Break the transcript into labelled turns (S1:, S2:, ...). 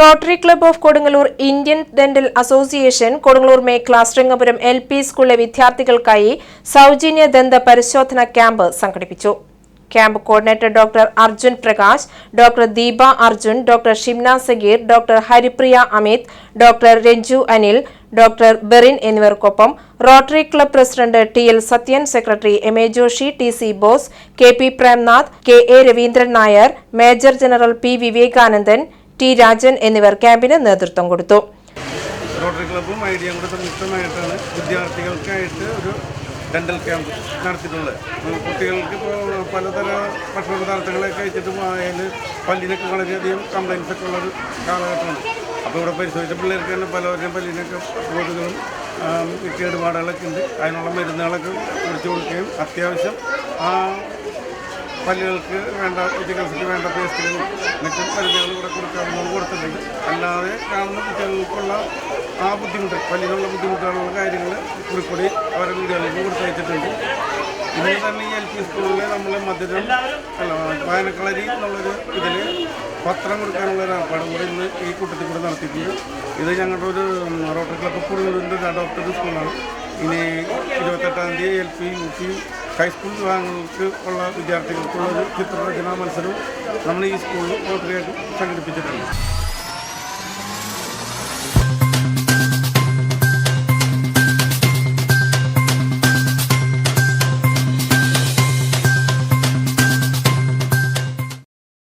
S1: Rotary Club of Kodungallur Indian Dental Association Kodungallur മേഖല Sringapuram L P സ്കൂളിലെ വിദ്യാർത്ഥികൾക്കായി സൗജന്യ ദന്ത പരിശോധന ക്യാമ്പ് സംഘടിപ്പിച്ചു. Camp coordinator doctor Arjun Prakash doctor Deepa Arjun doctor Shimna Sageer doctor Haripriya Amit doctor Ranju Anil doctor Berin എന്നിവർക്കൊപ്പം Rotary Club president T L Sathyan secretary M A Joshy T C Bose K P Premnath K A Raveendran Nair major general P Vivekanandan T Rajan എന്നിവർ ക്യാമ്പിന് നേതൃത്വം കൊടുത്തു.
S2: Rotary ക്ലബ്ബും ഐഡിയയും കൂടെ സംയുക്തമായിട്ടാണ് വിദ്യാർത്ഥികൾക്കായിട്ട് ഒരു dental camp നടത്തിയിട്ടുള്ളത്. കുട്ടികൾക്ക് ഇപ്പോൾ പലതര ഭക്ഷണ പദാർത്ഥങ്ങളൊക്കെ കഴിച്ചിട്ട് അതിൽ പല്ലിനൊക്കെ വളരെയധികം കംപ്ലൈൻസ് ഒക്കെ ഉള്ളൊരു കാലഘട്ടമാണ്. അപ്പോൾ ഇവിടെ പരിശോധിച്ച പിള്ളേർക്ക് തന്നെ പലവരുടെയും പല്ലിനൊക്കെ ആം, കേടുപാടുകളൊക്കെ ഉണ്ട്. അതിനുള്ള മരുന്നുകളൊക്കെ കുടിച്ചു കൊടുക്കുകയും അത്യാവശ്യം ആ പല്ലുകൾക്ക് വേണ്ട ചികിത്സയ്ക്ക് വേണ്ട പേസ്റ്റുകളും മറ്റും മരുന്നുകൾ കൊടുക്കാറുണ്ട് അത് കൊടുത്തിട്ടുണ്ട്. അല്ലാതെ കാണുന്ന കുട്ടികൾക്കുള്ള ആ ബുദ്ധിമുട്ട് പല്ലിനുള്ള ബുദ്ധിമുട്ടുകളുള്ള കാര്യങ്ങൾ കുറിപ്പൊടി അവരുടെ വീടുകളിലേക്ക് കൊടുത്തയച്ചിട്ടുണ്ട്. ഇതിൽ തന്നെ ഈ എൽ പി സ്കൂളിൽ നമ്മൾ മധുരം അല്ല വായനക്കളരി എന്നുള്ളൊരു ഇതിൽ പത്രം കൊടുക്കാനുള്ള ഒരു ഏർപ്പാട് കൂടെ ഇന്ന് ഈ കൂട്ടത്തിൽ കൂടെ നടത്തിയിട്ടുണ്ട്. ഇത് ഞങ്ങളുടെ ഒരു റോട്ടറി ക്ലബ്ബ് കൂടുതലിന്റെ അഡോപ്റ്റഡ് സ്കൂളാണ് ഇനി ഇരുപത്തെട്ടാം തീയതി L P U P high school വിഭാഗങ്ങൾക്ക് ഉള്ള വിദ്യാർത്ഥികൾക്കുള്ള ഒരു ചിത്രരചനാ മത്സരവും നമ്മൾ ഈ സ്കൂളിൽ റോട്ടറിയായിട്ട് സംഘടിപ്പിച്ചിട്ടുണ്ട്.